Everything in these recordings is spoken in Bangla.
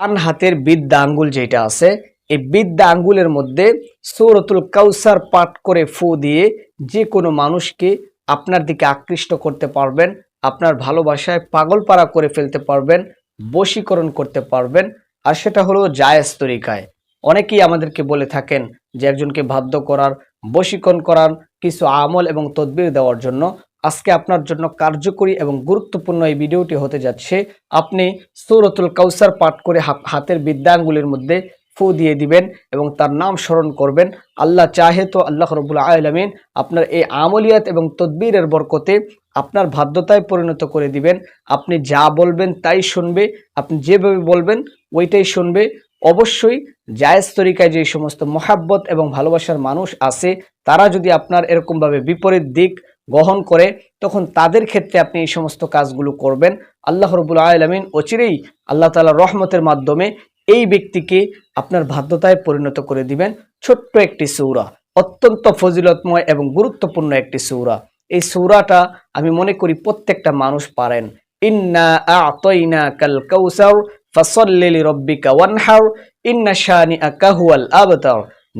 ডান হাতের বিদ্যা আঙ্গুল যেটা আছে, এই বিদ্যা আঙ্গুলের মধ্যে সৌরতুল কাউসার পাঠ করে ফু দিয়ে যে কোনো মানুষকে আপনার দিকে আকৃষ্ট করতে পারবেন, আপনার ভালোবাসায় পাগলপাড়া করে ফেলতে পারবেন, বশীকরণ করতে পারবেন। আর সেটা হলো জায়েজ তরিকায়। অনেকেই আমাদেরকে বলে থাকেন যে একজনকে বাধ্য করার, বশীকরণ করার কিছু আমল এবং তদবির দেওয়ার জন্য আজকে আপনার জন্য কার্যকরী এবং গুরুত্বপূর্ণ এই ভিডিওটি হতে যাচ্ছে। আপনি সৌরতুল কাউসার পাঠ করে হাতের বিদ্যাঙ্গুলির মধ্যে ফু দিয়ে দিবেন এবং তার নাম স্মরণ করবেন। আল্লাহ চাহে তো আল্লাহ রবুল আলমিন আপনার এই আমলিয়াত এবং তদবিরের বরকতে আপনার বাধ্যতায় পরিণত করে দিবেন। আপনি যা বলবেন তাই শুনবে, আপনি যেভাবে বলবেন ওইটাই শুনবে। অবশ্যই জায়েজ তরিকায় যে সমস্ত মহাব্বত এবং ভালোবাসার মানুষ আছে, তারা যদি আপনার এরকমভাবে বিপরীত দিক গ্রহণ করে, তখন তাদের ক্ষেত্রে আপনি এই সমস্ত কাজগুলো করবেন। আল্লাহ রবুল আলমিন অচিরেই আল্লাহ তালা রহমতের মাধ্যমে এই ব্যক্তিকে আপনার বাধ্যতায় পরিণত করে দিবেন। ছোট্ট একটি সৌরা, অত্যন্ত ফজিলতময় এবং গুরুত্বপূর্ণ একটি সৌরা। এই সৌরাটা আমি মনে করি প্রত্যেকটা মানুষ পারেন। ইন্না কাল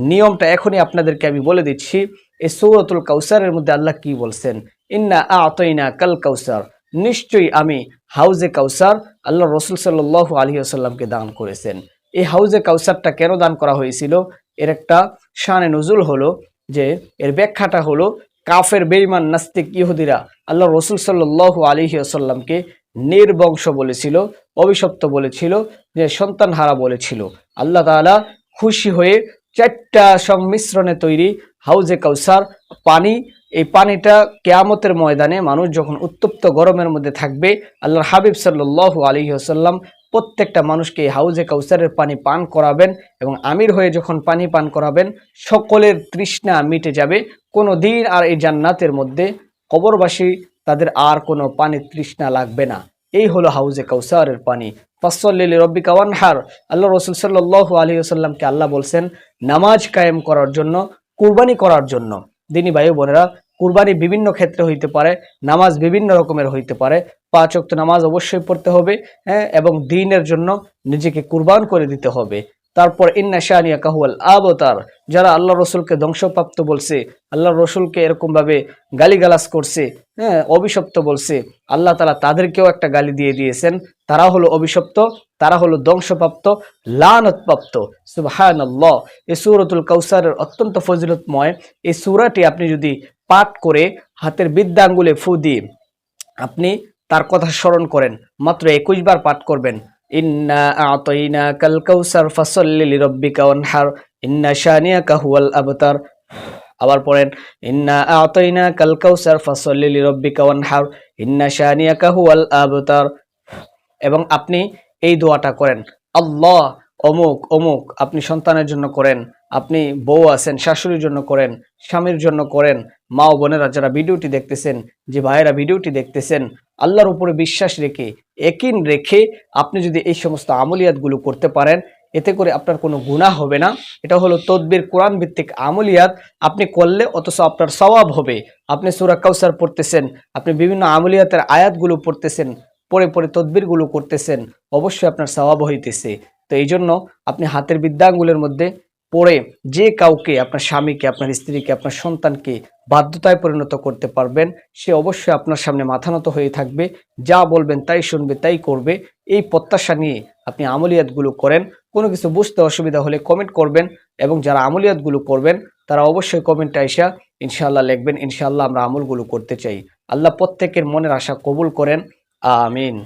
নিয়মটা এখনই আপনাদেরকে আমি বলে দিচ্ছি এই সৌরতুল কাউসারের মধ্যে আল্লাহ কি বলছেন? ইন্না আতইনা কাল কাউসার। নিশ্চয়ই আমি হাউজে কাউসার আল্লাহ রসুল সাল্লাহ আলী আসাল্লামকে দান করেছেন। এই হাউজে কাউসারটা কেন দান করা হয়েছিল? এর একটা শানে নজুল হলো যে, এর ব্যাখ্যাটা হলো কাফের বেইমান নাস্তিক ইহুদিরা আল্লাহ রসুল সাল্লাহ আলী আসাল্লামকে নির্বংশ বলেছিল, অভিশপ্ত বলেছিল, যে সন্তান হারা বলেছিল। আল্লাহ তাআলা খুশি হয়ে চারটা সংমিশ্রণে তৈরি হাউজে কাউসার, পানি, এই পানিটা কেয়ামতের ময়দানে মানুষ যখন উত্তপ্ত গরমের মধ্যে থাকবে, আল্লাহর হাবিব সাল্লাহ আলী আসাল্লাম প্রত্যেকটা মানুষকে এই হাউজে কাউসারের পানি পান করাবেন এবং আমির হয়ে যখন পানি পান করাবেন, সকলের তৃষ্ণা মিটে যাবে। কোনো দিন আর এই জান্নাতের মধ্যে কবরবাসী তাদের আর কোনো পানি তৃষ্ণা লাগবে না। এই হলো হাউজে কাউসারের পানি। ফসল্লি রব্বিকা ওয়ানহার। আল্লাহ রসুল সাল্লাহ আলী আসাল্লামকে আল্লাহ বলছেন, নামাজ কায়েম করার জন্য কুরবানি করার জন্য। দিনী ভাই বোনেরা, কুরবানি বিভিন্ন ক্ষেত্রে হইতে পারে, নামাজ বিভিন্ন রকমের হইতে পারে। পাঁচ অক্ত নামাজ অবশ্যই পড়তে হবে হ্যাঁ এবং দিনের জন্য নিজেকে কুরবান করে দিতে হবে। তারপর ইন্না শাহানিয়া কাহুয়াল আবতার, যারা আল্লাহ রসুলকে ধ্বংসপ্রাপ্ত বলছে আল্লাহ রসুলকে এরকমভাবে গালিগালাজ করছে হ্যাঁ অভিশপ্ত বলছে, আল্লাহ তালা তাদেরকেও একটা গালি দিয়ে দিয়েছেন। তারা হলো অভিশপ্ত, তারা হলো ধ্বংসপ্রাপ্ত, লানতপ্রাপ্ত। সুবাহান আল্লাহ এই সুরতুল কাউসারের অত্যন্ত ফজিলতময় এই সুরাটি আপনি যদি পাঠ করে হাতের বিদ্যাঙ্গুলে ফু দিয়ে আপনি তার কথা স্মরণ করেন, মাত্র একুশ বার পাঠ করবেন। আবতার। আবার পড়েন, ইন্না আতইনা কাল কাউসার, ফাসল্লি লিরব্বিকা ওয়ানহার, ইন্না শানিয়াকা হুয়াল আবতার। এবং আপনি এই দোয়াটা করেন। আল্লাহ, অমুক অমুক আপনি সন্তানের জন্য করেন। আপনি বউ আছেন, শাশুড়ির জন্য করেন, স্বামীর জন্য করেন, মা ও বোনেরা যারা ভিডিওটি দেখতেছেন, যে ভাইয়েরা ভিডিওটি দেখতেছেন, আল্লাহর উপরে বিশ্বাস রেখে একিন রেখে আপনি যদি এই সমস্ত আমলিয়াতগুলো করতে পারেন, এতে করে আপনার কোনো গুণা হবে না। এটা হলো তদবির কোরআন ভিত্তিক আমলিয়াত। আপনি করলে অথচ আপনার সওয়াব হবে। আপনি সুরা কাউসার পড়তেছেন, আপনি বিভিন্ন আমলিয়াতের আয়াতগুলো পড়তেছেন পরে পরে তদবিরগুলো করতেছেন, অবশ্যই আপনার সওয়াব হইতেছে। তো এই জন্য আপনি হাতের বিদ্যাঙ্গুলের মধ্যে পড়ে যে কাউকে আপনার স্বামীকে, আপনার স্ত্রীকে, আপনার সন্তানকে বাধ্যতায় পরিণত করতে পারবেন, সে অবশ্যই আপনার সামনে মাথানত হয়ে থাকবে, যা বলবেন তাই শুনবে, তাই করবে। এই প্রত্যাশা নিয়ে আপনি আমলিয়াতগুলো করেন। কোনো কিছু বুঝতে অসুবিধা হলে কমেন্ট করবেন এবং যারা আমলিয়াতগুলো করবেন, তারা অবশ্যই কমেন্টে আইসা ইনশাআল্লাহ লিখবেন, ইনশাআল্লাহ আমরা আমলগুলো করতে চাই। আল্লাহ প্রত্যেকের মনের আশা কবুল করেন। আমিন।